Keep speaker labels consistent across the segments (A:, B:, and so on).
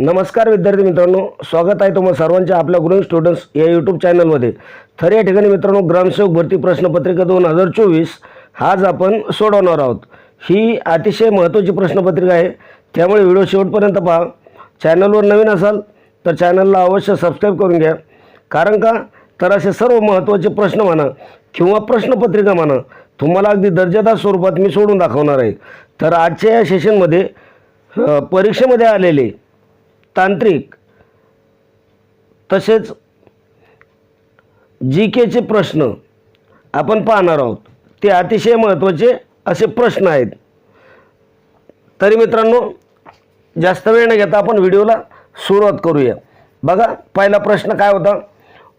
A: नमस्कार विद्यार्थी मित्रांनो स्वागत आहे तुम्हाला सर्वांच्या आपल्या ग्रोईंग स्टुडंट्स या यूट्यूब चॅनलमध्ये तर या ठिकाणी मित्रांनो ग्रामसेवक भरती प्रश्नपत्रिका दोन हजार चोवीस आज आपण सोडवणार आहोत. ही अतिशय महत्त्वाची प्रश्नपत्रिका आहे. त्यामुळे व्हिडिओ शेवटपर्यंत पहा. चॅनलवर नवीन असाल तर चॅनलला अवश्य सबस्क्राईब करून घ्या. कारण का? तर असे सर्व महत्त्वाचे प्रश्न म्हणा किंवा प्रश्नपत्रिका म्हणा तुम्हाला अगदी दर्जेदार स्वरूपात मी सोडून दाखवणार आहे. तर आजच्या या सेशनमध्ये परीक्षेमध्ये आलेले तांत्रिक तसेच जी केचे प्रश्न आपण पाहणार आहोत ते अतिशय महत्त्वाचे असे प्रश्न आहेत. तरी मित्रांनो जास्त वेळ न घेता आपण व्हिडिओला सुरुवात करूया. बघा पहिला प्रश्न काय होता?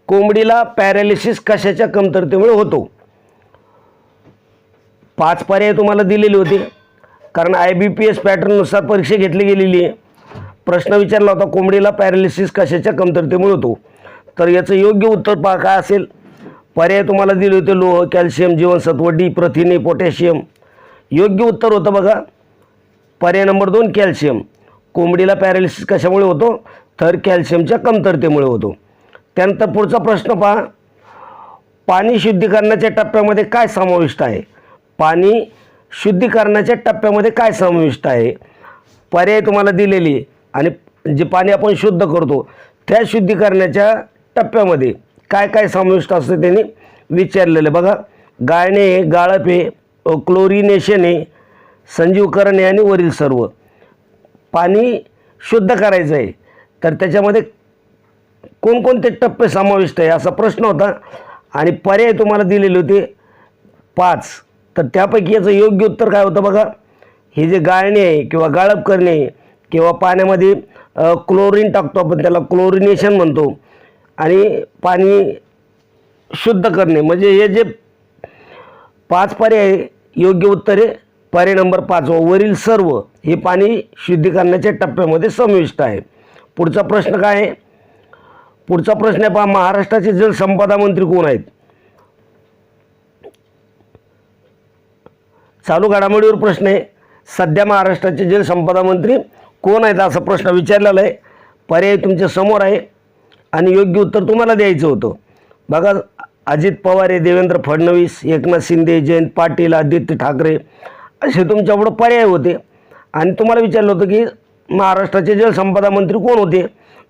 A: कोंबडीला पॅरालिसिस कशाच्या कमतरतेमुळे होतो? पाच पर्याय तुम्हाला दिलेले होते. कारण आय बी पी एस पॅटर्ननुसार परीक्षा घेतली गेलेली आहे. प्रश्न विचारला होता कोंबडीला पॅरालिसिस कशाच्या कमतरतेमुळे होतो? तर याचं योग्य उत्तर पहा काय असेल? पर्याय तुम्हाला दिले होते लोह कॅल्शियम जीवनसत्व डी प्रथिने पोटॅशियम योग्य उत्तर होतं बघा. पर्याय नंबर दोन कॅल्शियम कोंबडीला पॅरालिसिस कशामुळे होतो? तर कॅल्शियमच्या कमतरतेमुळे होतो. त्यानंतर पुढचा प्रश्न पहा. पाणी शुद्धीकरणाच्या टप्प्यामध्ये काय समाविष्ट आहे? पाणी शुद्धीकरणाच्या टप्प्यामध्ये काय समाविष्ट आहे? पर्याय तुम्हाला दिलेली आहे. आणि जे पाणी आपण शुद्ध करतो त्या शुद्धीकरणाच्या टप्प्यामध्ये काय काय समाविष्ट असतं त्यांनी विचारलेलं आहे. बघा गाळणे आहे गाळप आहे करणे क्लोरिनेशन आहे आणि वरील सर्व. पाणी शुद्ध करायचं आहे. तर त्याच्यामध्ये कोणकोणते टप्पे समाविष्ट आहे असा प्रश्न होता. आणि पर्याय तुम्हाला दिलेले होते पाच. तर त्यापैकी याचं योग्य उत्तर काय होतं बघा. हे जे गाळणे आहे किंवा गाळप करणे किंवा पाण्यामध्ये क्लोरीन टाकतो आपण त्याला क्लोरिनेशन म्हणतो. आणि पाणी शुद्ध करणे. म्हणजे हे जे पाच पर्याय योग्य उत्तरे पर्याय नंबर पाच वरील सर्व हे पाणी शुद्धीकरणाच्या टप्प्यामध्ये समाविष्ट आहे. पुढचा प्रश्न काय आहे? पुढचा प्रश्न आहे पहा महाराष्ट्राचे जलसंपदा मंत्री कोण आहेत? चालू घडामोडीवर प्रश्न आहे. सध्या महाराष्ट्राचे जलसंपदा मंत्री कोण आहेत असा प्रश्न विचारलेला आहे. पर्याय तुमच्यासमोर आहे. आणि योग्य उत्तर तुम्हाला द्यायचं होतं. बघा अजित पवार आहे देवेंद्र फडणवीस एकनाथ शिंदे जयंत पाटील आदित्य ठाकरे असे तुमच्यापुढं पर्याय होते. आणि तुम्हाला विचारलं होतं की महाराष्ट्राचे जलसंपदा मंत्री कोण होते?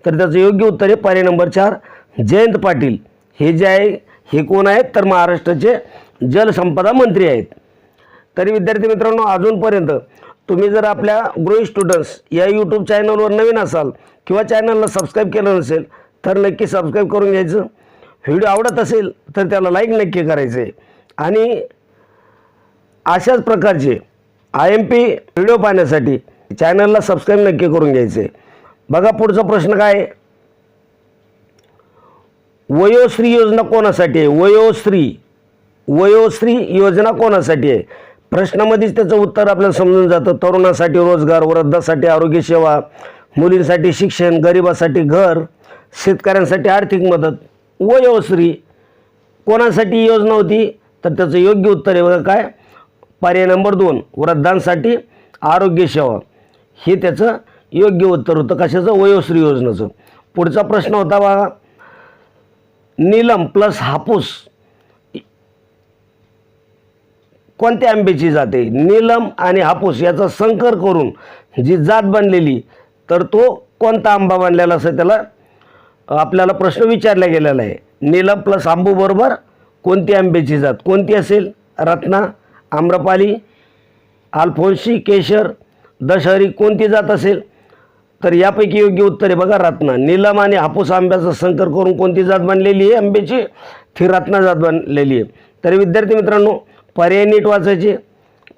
A: तर त्याचं योग्य उत्तर आहे पर्याय नंबर चार जयंत पाटील. हे जे आहे हे कोण आहेत? तर महाराष्ट्राचे जलसंपदा मंत्री आहेत. तरी विद्यार्थी मित्रांनो अजूनपर्यंत तुम्ही जर आपल्या ग्रोई स्टुडंट्स या यूट्यूब चॅनलवर नवीन असाल किंवा चॅनलला सबस्क्राईब केलं नसेल तर नक्की सबस्क्राईब करून घ्यायचं. व्हिडिओ आवडत असेल तर त्याला लाईक नक्की करायचे आणि अशाच प्रकारचे आय एम पी व्हिडिओ पाहण्यासाठी चॅनलला सबस्क्राईब नक्की करून घ्यायचे बघा पुढचा प्रश्न काय वयोश्री योजना कोणासाठी आहे? वयोश्री वयोश्री योजना कोणासाठी आहे? प्रश्नामध्येच त्याचं उत्तर आपल्याला समजून जातं. तरुणासाठी रोजगार वृद्धासाठी आरोग्यसेवा मुलींसाठी शिक्षण गरिबासाठी घर शेतकऱ्यांसाठी आर्थिक मदत वयोश्री कोणासाठी योजना होती? तर त्याचं योग्य उत्तर आहे बघा काय? पर्याय नंबर दोन वृद्धांसाठी आरोग्यसेवा हे त्याचं योग्य उत्तर होतं. कशाचं? वयोश्री योजनेचं. पुढचा प्रश्न होता बघा. नीलम प्लस हापूस कोणत्या आंब्याची जात आहे? नीलम आणि हापूस याचा संकर करून जी जात बनलेली तर तो कोणता आंबा बनलेला असं त्याला आपल्याला प्रश्न विचारला गेलेला आहे. नीलम प्लस आंबू बरोबर कोणती आंब्याची जात? कोणती असेल? रत्ना आम्रपाली आल्फोन्सी केशर दशहरी कोणती जात असेल? तर यापैकी योग्य उत्तर आहे बघा रत्ना. नीलम आणि हापूस आंब्याचा संकर करून कोणती जात बनलेली आहे आंब्याची? ती रत्ना जात बनलेली आहे. तरी विद्यार्थी मित्रांनो पर्याय नीट वाचायचे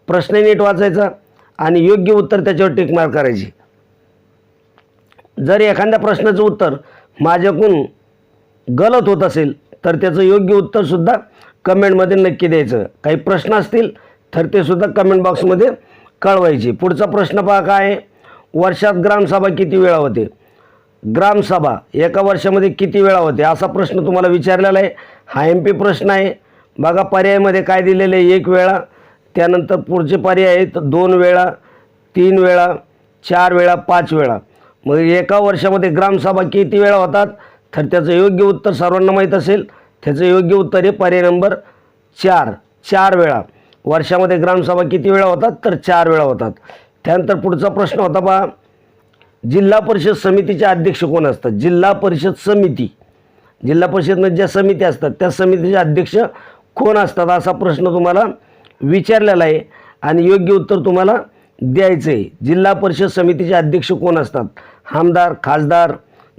A: प्रश्न नीट वाचायचा आणि योग्य उत्तर त्याच्यावर टिक मार्क करायची. जर एखाद्या प्रश्नाचं उत्तर माझ्याकडून गलत होत असेल तर त्याचं योग्य उत्तरसुद्धा कमेंटमध्ये नक्की द्यायचं. काही प्रश्न असतील तर ते सुद्धा कमेंट बॉक्समध्ये कळवायचे. पुढचा प्रश्न पहा काय आहे? वर्षात ग्रामसभा किती वेळा होते? ग्रामसभा एका वर्षामध्ये किती वेळा होते? असा प्रश्न तुम्हाला विचारलेला आहे. हा एम पी प्रश्न आहे. बघा पर्यायमध्ये काय दिलेलं आहे? एक वेळा त्यानंतर पुढचे पर्याय आहेत दोन वेळा तीन वेळा चार वेळा पाच वेळा. मग एका वर्षामध्ये ग्रामसभा किती वेळा होतात? तर त्याचं योग्य उत्तर सर्वांना माहीत असेल. त्याचं योग्य उत्तर आहे पर्याय नंबर चार. चार वेळा. वर्षामध्ये ग्रामसभा किती वेळा होतात? तर चार वेळा होतात. त्यानंतर पुढचा प्रश्न होता बा जिल्हा परिषद समितीचे अध्यक्ष कोण असतात? जिल्हा परिषद समिती. जिल्हा परिषदमध्ये ज्या समिती असतात त्या समितीचे अध्यक्ष कोण असतात असा प्रश्न तुम्हाला विचारलेला आहे आणि योग्य उत्तर तुम्हाला द्यायचं आहे. जिल्हा परिषद समितीचे अध्यक्ष कोण असतात? आमदार खासदार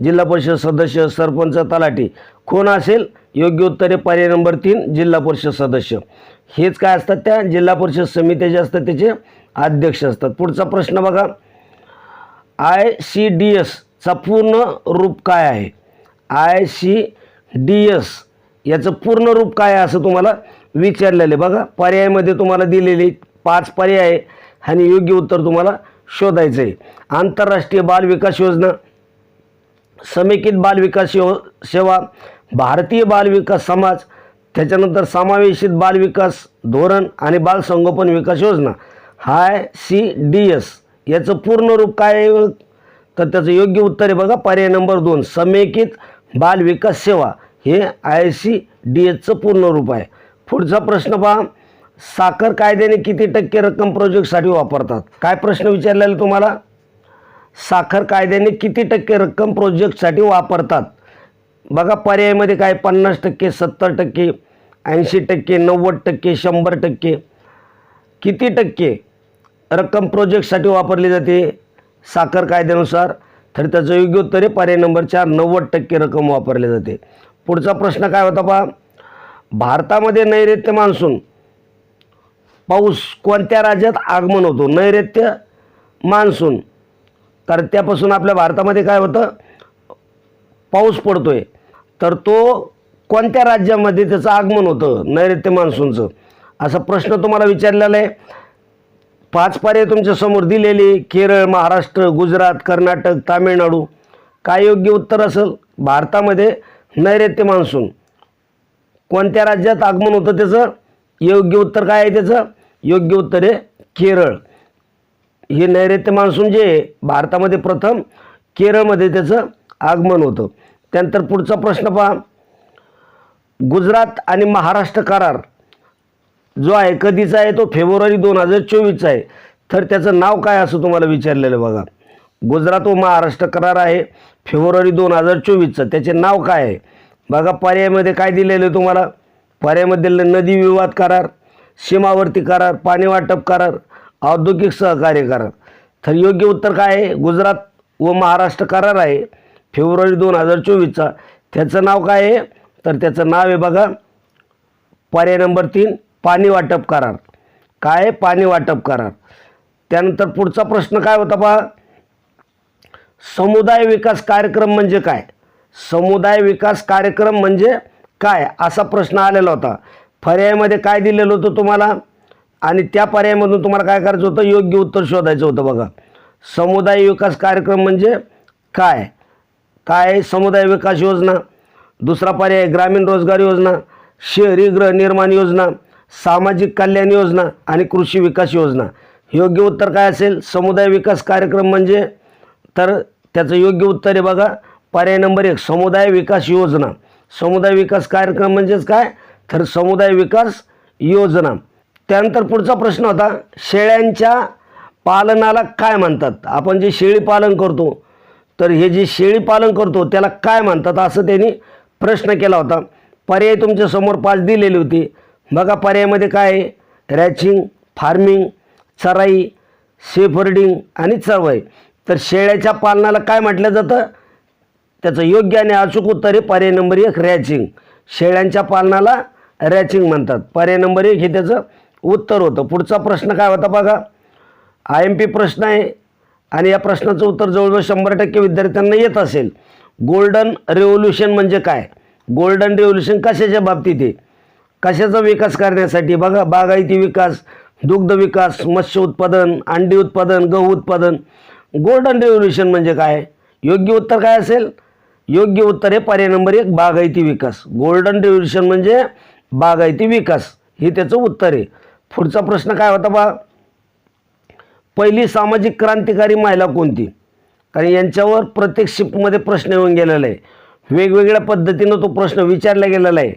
A: जिल्हा परिषद सदस्य सरपंच तलाठी. कोण असेल? योग्य उत्तर आहे पर्याय नंबर तीन जिल्हा परिषद सदस्य. हेच काय असतात त्या? जिल्हा परिषद समित्या जे असतात त्याचे अध्यक्ष असतात. पुढचा प्रश्न बघा. आय सी डी एसचा पूर्ण रूप काय आहे? आय सी डी एस याचं पूर्ण रूप काय आहे असं तुम्हाला विचारलेलं आहे. बघा पर्यायामध्ये तुम्हाला दिलेले पाच पर्याय आहे आणि योग्य उत्तर तुम्हाला शोधायचं आहे. आंतरराष्ट्रीय बाल विकास योजना समेकित बाल विकास यो सेवा भारतीय बाल विकास समाज त्याच्यानंतर समावेशित बाल विकास धोरण आणि बाल संगोपन विकास योजना हाय सी डी एस. याचं पूर्ण रूप काय आहे? तर त्याचं योग्य उत्तर आहे बघा पर्याय नंबर दोन समेकित बाल विकास सेवा. हे आय सी डी एचचं पूर्ण रूप आहे. पुढचा प्रश्न पहा साखर कायद्याने किती टक्के रक्कम प्रोजेक्टसाठी वापरतात? काय प्रश्न विचारलेला तुम्हाला? साखर कायद्याने किती टक्के रक्कम प्रोजेक्टसाठी वापरतात? बघा पर्यायामध्ये काय? पन्नास टक्के सत्तर टक्के ऐंशी टक्के नव्वद टक्के शंभर टक्के. किती टक्के रक्कम प्रोजेक्टसाठी वापरली जाते? साखर कायद्यानुसार. तर त्याचं योग्य उत्तर आहे पर्याय नंबर चार नव्वद टक्के रक्कम वापरली जाते. पुढचा प्रश्न काय होता पहा? भारतामध्ये नैऋत्य मान्सून. पाऊस कोणत्या राज्यात आगमन होतो? नैऋत्य मान्सून. तर त्यापासून आपल्या भारतामध्ये काय होतं? पाऊस पडतो आहे तर तो कोणत्या राज्यामध्ये त्याचं आगमन होतं? नैऋत्य मान्सूनचं. असा प्रश्न तुम्हाला विचारलेला आहे. पाच पर्याय तुमच्यासमोर दिलेली दिलेले केरळ महाराष्ट्र गुजरात कर्नाटक तामिळनाडू. काय योग्य उत्तर असेल? भारतामध्ये नैऋत्य मान्सून. कोणत्या राज्यात आगमन होतं त्याचं? योग्य उत्तर काय आहे त्याचं? योग्य उत्तर आहे केरळ. हे नैऋत्य मान्सून जे आहे भारतामध्ये प्रथम केरळमध्ये त्याचं आगमन होतं. त्यानंतर पुढचा प्रश्न पहा. गुजरात आणि महाराष्ट्र करार जो आहे कधीचा आहे? तो फेब्रुवारी दोन हजार चोवीसचा आहे. तर त्याचं नाव काय असं तुम्हाला विचारलेलं बघा. गुजरात व महाराष्ट्र करार आहे. फेब्रुवारी दोन हजार चोवीसचं. त्याचे नाव काय आहे? बघा पर्यायामध्ये काय दिलेलं आहे तुम्हाला? पर्यायामध्ये दिलेलं नदी विवाद करार सीमावर्ती करार पाणी वाटप करार औद्योगिक सहकार्य करार. तर योग्य उत्तर काय आहे? गुजरात व महाराष्ट्र करार आहे. फेब्रुवारी दोन हजार चोवीसचा. त्याचं नाव काय आहे? तर त्याचं नाव आहे बघा पर्याय नंबर तीन पाणी वाटप करार. काय आहे? पाणी वाटप करार. त्यानंतर पुढचा प्रश्न काय होता पहा? समुदाय विकास कार्यक्रम म्हणजे काय? समुदाय विकास कार्यक्रम म्हणजे काय? असा प्रश्न आलेला होता. पर्यायामध्ये काय दिलेलं होतं तुम्हाला? आणि त्या पर्यायामधून तुम्हाला काय करायचं होतं? योग्य उत्तर शोधायचं होतं बघा. समुदाय विकास कार्यक्रम म्हणजे काय? काय समुदाय विकास योजना? दुसरा पर्याय ग्रामीण रोजगार योजना शहरी गृहनिर्माण योजना सामाजिक कल्याण योजना आणि कृषी विकास योजना. योग्य उत्तर काय असेल? समुदाय विकास कार्यक्रम म्हणजे तर त्याचं योग्य उत्तर आहे बघा. पर्याय नंबर एक समुदाय विकास योजना. समुदाय विकास कार्यक्रम म्हणजेच काय? तर समुदाय विकास योजना. त्यानंतर पुढचा प्रश्न होता शेळ्यांच्या पालनाला काय म्हणतात? आपण जे शेळी पालन करतो तर हे जे शेळी पालन करतो त्याला काय म्हणतात? असं त्यांनी प्रश्न केला होता. पर्याय तुमच्यासमोर पाच दिलेली होती. बघा पर्यायामध्ये काय आहे? रॅचिंग फार्मिंग चराई सेफर्डिंग आणि चरवाई. तर शेळ्याच्या पालनाला काय म्हटलं जातं? त्याचं योग्य आणि अचूक उत्तर आहे पर्याय नंबर एक रॅचिंग. शेळ्यांच्या पालनाला रॅचिंग म्हणतात. पर्याय नंबर एक हे त्याचं उत्तर होतं. पुढचा प्रश्न काय होता बघा? आय एम पी प्रश्न आहे आणि या प्रश्नाचं उत्तर जवळजवळ शंभर टक्के विद्यार्थ्यांना येत असेल. गोल्डन रेव्होल्युशन म्हणजे काय? गोल्डन रेव्होल्युशन कशाच्या बाबतीत आहे? कशाचा विकास करण्यासाठी? बघा बागायती विकास दुग्ध विकास मत्स्य उत्पादन अंडी उत्पादन गहू उत्पादन गोल्डन रेव्होल्युशन म्हणजे काय? योग्य उत्तर काय असेल? योग्य उत्तर आहे पर्याय नंबर एक बागायती विकास. गोल्डन रेव्होल्युशन म्हणजे बागायती विकास. हे त्याचं उत्तर आहे. पुढचा प्रश्न काय होता बा? पहिली सामाजिक क्रांतिकारी महिला कोणती? कारण यांच्यावर प्रत्येक शिफ्टमध्ये प्रश्न येऊन गेलेला आहे. वेगवेगळ्या पद्धतीनं तो प्रश्न विचारला गेलेला आहे.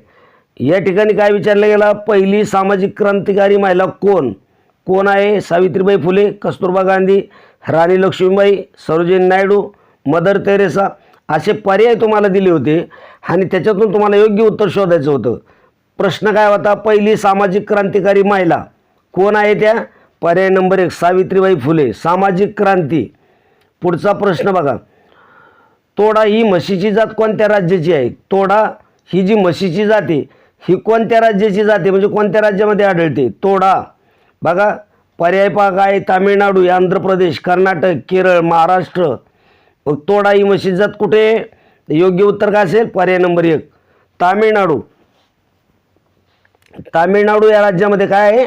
A: या ठिकाणी काय विचारला गेला? पहिली सामाजिक क्रांतिकारी महिला कोण? कोण आहे? सावित्रीबाई फुले कस्तुरबा गांधी राणी लक्ष्मीबाई सरोजिनी नायडू मदर तेरेसा असे पर्याय तुम्हाला दिले होते आणि त्याच्यातून तुम्हाला योग्य उत्तर शोधायचं होतं. प्रश्न काय होता? पहिली सामाजिक क्रांतिकारी महिला कोण आहे त्या? पर्याय नंबर एक सावित्रीबाई फुले सामाजिक क्रांती. पुढचा प्रश्न बघा. तोडा ही म्हशीची जात कोणत्या राज्याची आहे? तोडा ही जी म्हशीची जात आहे ही कोणत्या राज्याची जाते म्हणजे कोणत्या राज्यामध्ये आढळते? तोडा. बघा पर्याय आहे काय तामिळनाडू आंध्र प्रदेश कर्नाटक केरळ महाराष्ट्र. मग तोडा ही म्हशीची जात कुठे? योग्य उत्तर काय असेल? पर्याय नंबर एक तामिळनाडू. तामिळनाडू या राज्यामध्ये काय आहे?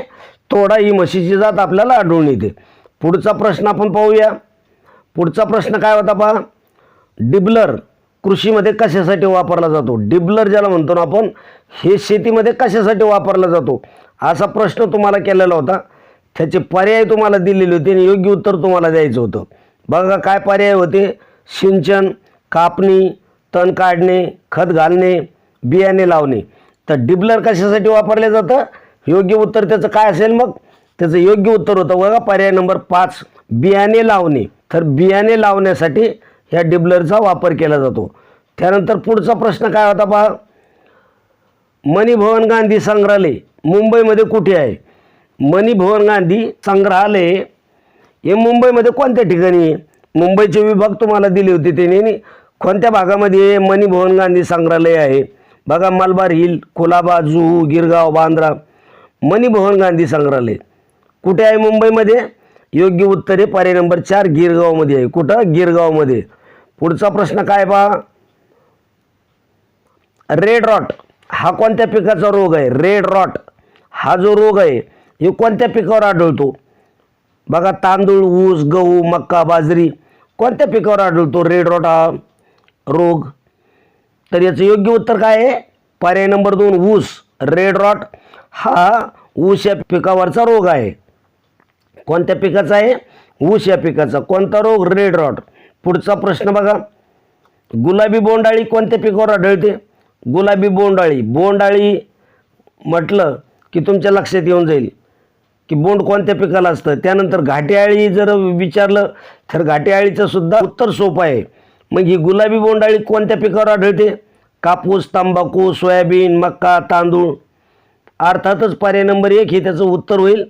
A: तोडा ही म्हशीची जात आपल्याला आढळून येते. पुढचा प्रश्न आपण पाहूया. पुढचा प्रश्न काय होता पहा. डिबलर कृषीमध्ये कशासाठी वापरला जातो? डिबलर ज्याला म्हणतो ना आपण हे शेतीमध्ये कशासाठी वापरला जातो? असा प्रश्न तुम्हाला केलेला होता. त्याचे पर्याय तुम्हाला दिलेले होते आणि योग्य उत्तर तुम्हाला द्यायचं होतं. बघा काय पर्याय होते. सिंचन कापणी तण काढणे खत घालणे बियाणे लावणे. तर डिबलर कशासाठी वापरलं जातं? योग्य उत्तर त्याचं काय असेल मग? त्याचं योग्य उत्तर होतं बघा पर्याय नंबर पाच बियाणे लावणे. तर बियाणे लावण्यासाठी ह्या डिबलरचा वापर केला जातो. त्यानंतर पुढचा प्रश्न काय होता पहा? मणिभवन गांधी संग्रहालय मुंबईमध्ये कुठे आहे? मणिभवन गांधी संग्रहालय हे मुंबईमध्ये कोणत्या ठिकाणी? मुंबईचे विभाग तुम्हाला दिले होते त्यांनी कोणत्या भागामध्ये मणिभवन गांधी संग्रहालय आहे? बघा मलबार हिल कोलाबा जुहू गिरगाव बांद्रा. मणिभवन गांधी संग्रहालय. कुठे आहे मुंबईमध्ये? योग्य उत्तर आहे पर्याय नंबर चार गिरगावमध्ये आहे. कुठं? गिरगावमध्ये. पुढचा प्रश्न काय पहा? रेड रॉट हा कोणत्या पिकाचा रोग आहे? रेड रॉट हा जो रोग आहे हे कोणत्या पिकावर आढळतो? बघा तांदूळ ऊस गहू मक्का बाजरी कोणत्या पिकावर आढळतो? रेड रॉट हा रोग. तर याचं योग्य उत्तर काय आहे? पर्याय नंबर दोन ऊस. रेड रॉट हा ऊस या पिकावरचा रोग आहे. कोणत्या पिकाचा आहे? ऊस या पिकाचा. कोणता रोग? रेड रॉट पुढचा प्रश्न बघा. गुलाबी बोंडाळी कोणत्या पिकावर आढळते? गुलाबी बोंडाळी बोंडाळी म्हटलं की तुमच्या लक्षात येऊन जाईल. की बोंड कोणत्या पिकाला असतं? त्यानंतर घाटेआळी जर विचारलं तर घाटेआळीचं सुद्धा उत्तर सोपं आहे. मग ही गुलाबी बोंडाळी कोणत्या पिकावर आढळते? कापूस तंबाखू सोयाबीन मक्का तांदूळ. अर्थातच पर्याय नंबर एक हे त्याचं उत्तर होईल.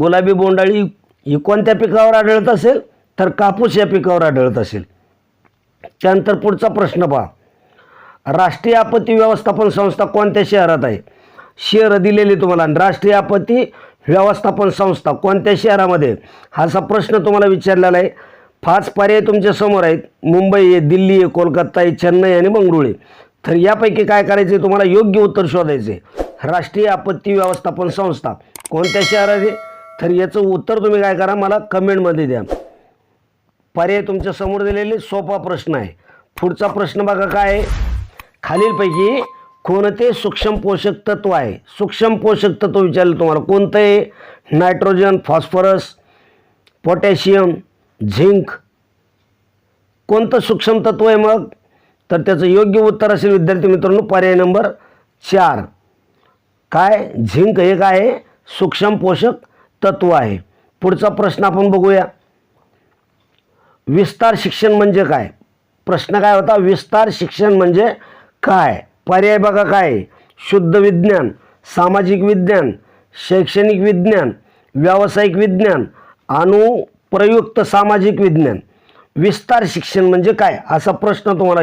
A: गुलाबी बोंडाळी ही कोणत्या पिकावर आढळत असेल? तर कापूस या पिकावर आढळत असेल. त्यानंतर पुढचा प्रश्न पहा. राष्ट्रीय आपत्ती व्यवस्थापन संस्था कोणत्या शहरात आहे? शहरं दिलेली तुम्हाला. आणि राष्ट्रीय आपत्ती व्यवस्थापन संस्था कोणत्या शहरामध्ये? हा असा प्रश्न तुम्हाला विचारलेला आहे. पाच पर्याय तुमच्यासमोर आहेत. मुंबई आहे दिल्ली आहे कोलकाता आहे चेन्नई आणि बंगळुरू आहे तर यापैकी काय करायचं आहे? तुम्हाला योग्य उत्तर शोधायचे राष्ट्रीय आपत्ती व्यवस्थापन संस्था कोणत्या शहराचे तर याचं उत्तर तुम्ही काय करा? मला कमेंटमध्ये द्या. पर्याय तुमच्यासमोर दिलेले सोपा प्रश्न आहे. पुढचा प्रश्न बघा काय आहे. खालीलपैकी कोणते सूक्ष्म पोषक तत्व आहे? सूक्ष्म पोषक तत्व विचारलं तुम्हाला. कोणतं आहे नायट्रोजन फॉस्फरस पोटॅशियम झिंक. कोणतं सूक्ष्म तत्व आहे मग? तर त्याचं योग्य उत्तर असेल विद्यार्थी मित्रांनो पर्याय नंबर चार. काय? झिंक हे काय आहे? सूक्ष्म पोषक तत्व आहे. पुढचा प्रश्न आपण बघूया. विस्तार शिक्षण म्हणजे काय? प्रश्न काय होता? विस्तार शिक्षण म्हणजे काय? पर्याय बघा काय? आहे? शुद्ध विज्ञान सामाजिक विज्ञान शैक्षणिक विज्ञान व्यावसायिक विज्ञान अनुप्रयुक्त सामाजिक विज्ञान. विस्तार शिक्षण म्हणजे काय? असा प्रश्न तुम्हाला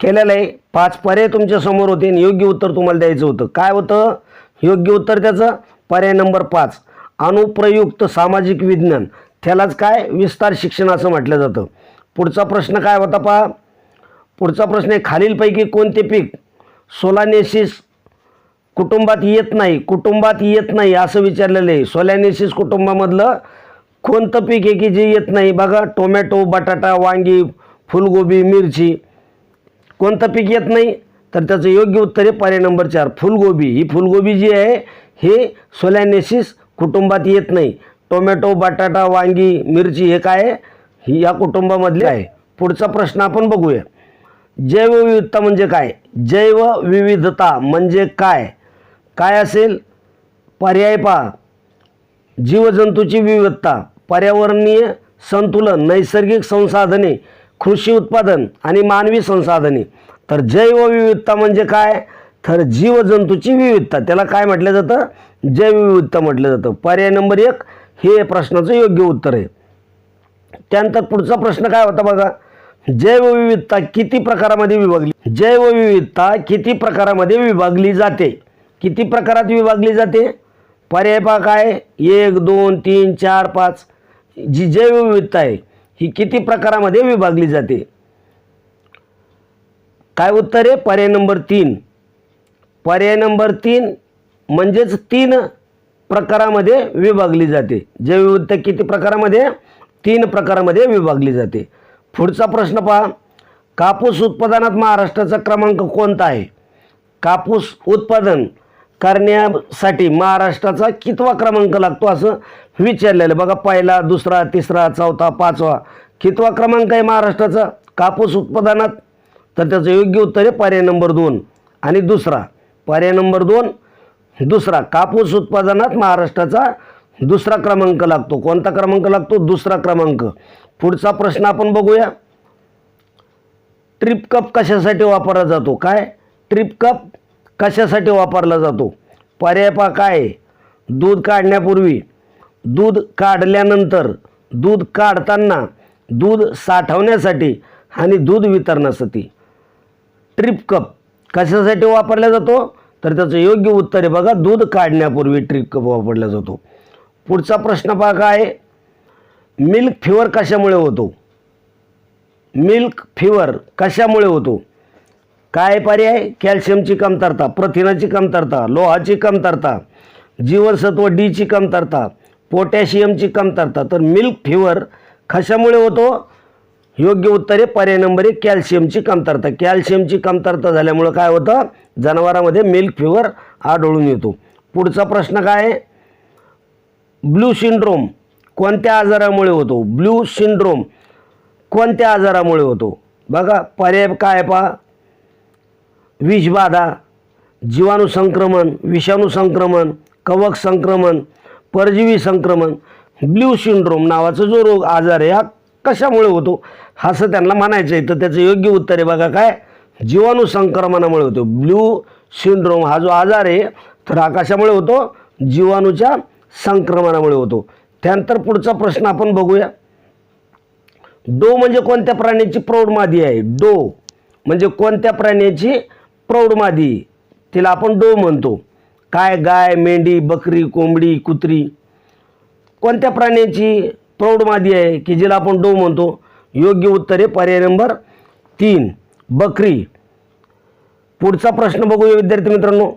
A: केलेला आहे. पाच पर्याय तुमच्यासमोर होते आणि योग्य उत्तर तुम्हाला द्यायचं होतं. काय होतं? योग्य उत्तर त्याचं? पर्याय नंबर पाच. अनुप्रयुक्त सामाजिक विज्ञान. त्यालाच काय? विस्तार शिक्षण असं म्हटलं जातं. पुढचा प्रश्न काय होता पहा. पुढचा प्रश्न आहे खालीलपैकी कोणते पीक सोलानेसिस कुटुंबात येत नाही कुटुंबात येत नाही असं विचारलेलं आहे. सोलॅनेसिस कुटुंबामधलं कोणतं पीक आहे की जे येत नाही? बघा टोमॅटो बटाटा वांगी फुलगोबी मिरची. कोणतं पीक येत नाही? तर त्याचं योग्य उत्तर आहे पर्याय नंबर चार फुलगोबी. ही फुलगोबी जी आहे हे सोलॅनेसिस कुटुंबात येत नाही. टोमॅटो बटाटा वांगी मिरची हे काय आहे? ही या कुटुंबामधले आहे. पुढचा प्रश्न आपण बघूया. जैवविविधता म्हणजे काय? जैवविविधता म्हणजे काय? काय असेल? पर्याय पहा. जीवजंतूची विविधता पर्यावरणीय संतुलन नैसर्गिक संसाधने कृषी उत्पादन आणि मानवी संसाधने. तर जैवविविधता म्हणजे काय? तर जीवजंतूची विविधता. त्याला काय म्हटलं जातं? जैवविविधता म्हटलं जातं. पर्याय नंबर एक हे प्रश्नाचं योग्य उत्तर आहे. त्यानंतर पुढचा प्रश्न काय होता बघा? जैवविविधता किती प्रकारामध्ये विभागली? जैवविविधता किती प्रकारामध्ये विभागली जाते? किती प्रकारात विभागली जाते? पर्याय पहा काय? एक दोन तीन चार पाच. जी जैवविविधता आहे ही किती प्रकारामध्ये विभागली जाते? काय उत्तर आहे? पर्याय नंबर तीन. पर्याय नंबर तीन म्हणजेच तीन प्रकारामध्ये विभागली जाते. जैवविविधता किती प्रकारामध्ये? तीन प्रकारामध्ये विभागली जाते. पुढचा प्रश्न पहा. कापूस उत्पादनात महाराष्ट्राचा क्रमांक कोणता आहे? कापूस उत्पादन करण्यासाठी महाराष्ट्राचा कितवा क्रमांक लागतो असं विचारलेलं बघा पहिला दुसरा तिसरा चौथा पाचवा. कितवा क्रमांक आहे महाराष्ट्राचा? कापूस उत्पादनात. तर त्याचं योग्य उत्तर आहे पर्याय नंबर दोन आणि दुसरा. पर्याय नंबर दोन दुसरा. कापूस उत्पादनात महाराष्ट्राचा दुसरा क्रमांक लागतो. कोणता क्रमांक लागतो? दुसरा क्रमांक. पुढचा प्रश्न आपण बघूया. ट्रिप कप कशासाठी वापरला जातो? काय? ट्रिप कप कशासाठी वापरला जातो? पर्याय काय? दूध काढण्यापूर्वी दूध काढल्यानंतर दूध काढताना दूध साठवण्यासाठी आणि दूध वितरणासाठी. ट्रिप कप कशासाठी वापरला जातो? तर त्याचं योग्य उत्तर आहे बघा दूध काढण्यापूर्वी ट्रिप कप वापरला जातो. पुढचा प्रश्न पहा काय आहे? मिल्क फिवर कशामुळे होतो? मिल्क फिवर कशामुळे होतो? काय पर्याय? कॅल्शियमची कमतरता प्रथिनाची कमतरता लोहाची कमतरता जीवनसत्व डीची कमतरता पोटॅशियमची कमतरता. तर मिल्क फिवर कशामुळे होतो? योग्य उत्तर आहे पर्याय नंबर एक कॅल्शियमची कमतरता. कॅल्शियमची कमतरता झाल्यामुळं काय होतं? जनावरांमध्ये मिल्क फिवर आढळून येतो. पुढचा प्रश्न काय आहे? ब्लू सिंड्रोम कोणत्या आजारामुळे होतो? ब्लू सिंड्रोम कोणत्या आजारामुळे होतो? बघा पर्याय काय पहा? विषबाधा जीवाणू संक्रमण विषाणू संक्रमण कवक संक्रमण परजीवी संक्रमण ब्ल्यू सिंड्रोम नावाचा जो रोग आजार आहे हा कशामुळे होतो? असं त्यांना म्हणायचं आहे. तर त्याचं योग्य उत्तर आहे बघा काय? जीवाणू संक्रमणामुळे होतो. ब्ल्यू सिंड्रोम हा जो आजार आहे तर हा कशामुळे होतो? जीवाणूच्या संक्रमणामुळे होतो. त्यानंतर पुढचा प्रश्न आपण बघूया. डो म्हणजे कोणत्या प्राण्याची प्रौढमादी आहे? डो म्हणजे कोणत्या प्राण्याची प्रौढमादी तिला आपण डो म्हणतो. काय गाय मेंढी बकरी कोंबडी कुत्री कोणत्या प्राण्याची प्रौढमादी आहे? की जिला आपण डो म्हणतो? योग्य उत्तर आहे पर्याय नंबर तीन बकरी. पुढचा प्रश्न बघूया विद्यार्थी मित्रांनो.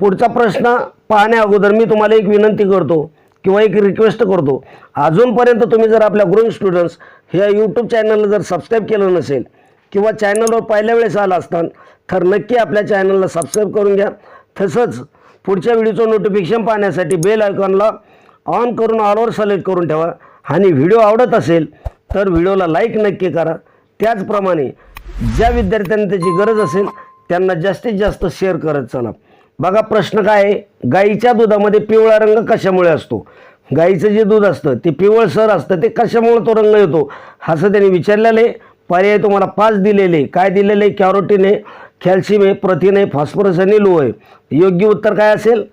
A: पुढचा प्रश्न पाहण्या अगोदर मी तुम्हाला एक विनंती करतो. किंवा एक रिक्वेस्ट करतो. अजूनपर्यंत तुम्ही जर आपल्या ग्रोईंग स्टुडंट्स ह्या यूट्यूब चॅनलला जर सबस्क्राईब केलं नसेल किंवा चॅनलवर पहिल्या वेळेस आला असताना तर नक्की आपल्या चॅनलला सबस्क्राईब करून घ्या. तसंच पुढच्या व्हिडिओचं नोटिफिकेशन पाहण्यासाठी बेल आयकॉनला ऑन करून ऑलवर सिलेक्ट करून ठेवा. आणि व्हिडिओ आवडत असेल तर व्हिडिओला लाईक नक्की करा. त्याचप्रमाणे ज्या विद्यार्थ्यांना त्याची गरज असेल त्यांना जास्तीत जास्त शेअर करत चला. बघा प्रश्न काय आहे? गाईच्या दुधामध्ये पिवळा रंग कशामुळे असतो? गाईचं जे दूध असतं ते पिवळसर असतं ते कशामुळे तो रंग येतो? असं त्यांनी विचारलेलं आहे. पर्याय तुम्हाला पाच दिलेले आहे. काय दिलेले आहे? कॅरोटीन आहे कॅल्शियम आहे प्रथिन आहे फॉस्फरस आणि लो आहे. योग्य उत्तर काय असेल?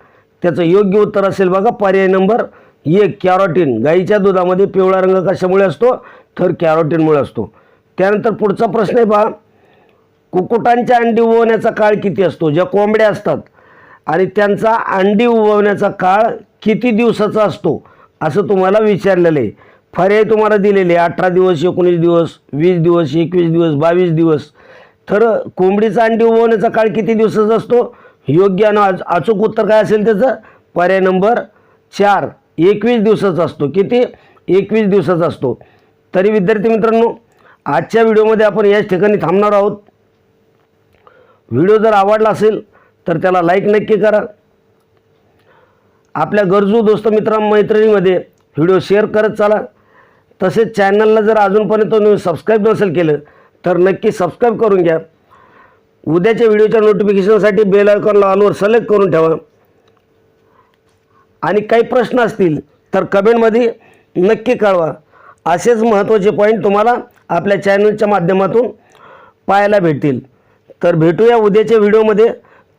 A: त्याचं योग्य उत्तर असेल बघा पर्याय नंबर एक कॅरोटीन. गाईच्या दुधामध्ये पिवळा रंग कशामुळे असतो? तर कॅरोटीनमुळे असतो. त्यानंतर पुढचा प्रश्न आहे पहा कुक्कुटांच्या अंडी उबवण्याचा काळ किती असतो? ज्या कोंबड्या असतात आणि त्यांचा अंडी उबवण्याचा काळ किती दिवसाचा असतो असं तुम्हाला विचारलेलं आहे. पर्याय तुम्हाला दिलेले अठरा दिवस एकोणीस दिवस वीस दिवस एकवीस दिवस बावीस दिवस. तर कोंबडीचा अंडी उबवण्याचा काळ किती दिवसाचा असतो? योग्य आणि अचूक उत्तर काय असेल त्याचं? पर्याय नंबर चार एकवीस दिवसाचा असतो. किती? एकवीस दिवसाचा असतो. तरी विद्यार्थी मित्रांनो आजच्या व्हिडिओमध्ये आपण याच ठिकाणी थांबणार आहोत. व्हिडिओ जर आवडला असेल तर त्याला लाईक नक्की करा. आपल्या गरजू दोस्त मित्र मैत्रिणीमध्ये व्हिडिओ शेअर करत चाला. तसेच चॅनलला जर अजूनपर्यंत तुम्ही सबस्क्राईब नसेल केलं तर नक्की सबस्क्राईब करून घ्या. उद्याच्या व्हिडिओच्या नोटिफिकेशनसाठी बेल आयकॉनला ऑलवर सिलेक्ट करून ठेवा. आणि काही प्रश्न असतील तर कमेंटमध्ये नक्की कळवा. असेच महत्त्वाचे पॉईंट तुम्हाला आपल्या चॅनलच्या माध्यमातून पाहायला भेटतील. तर भेटूया उद्याच्या व्हिडिओमध्ये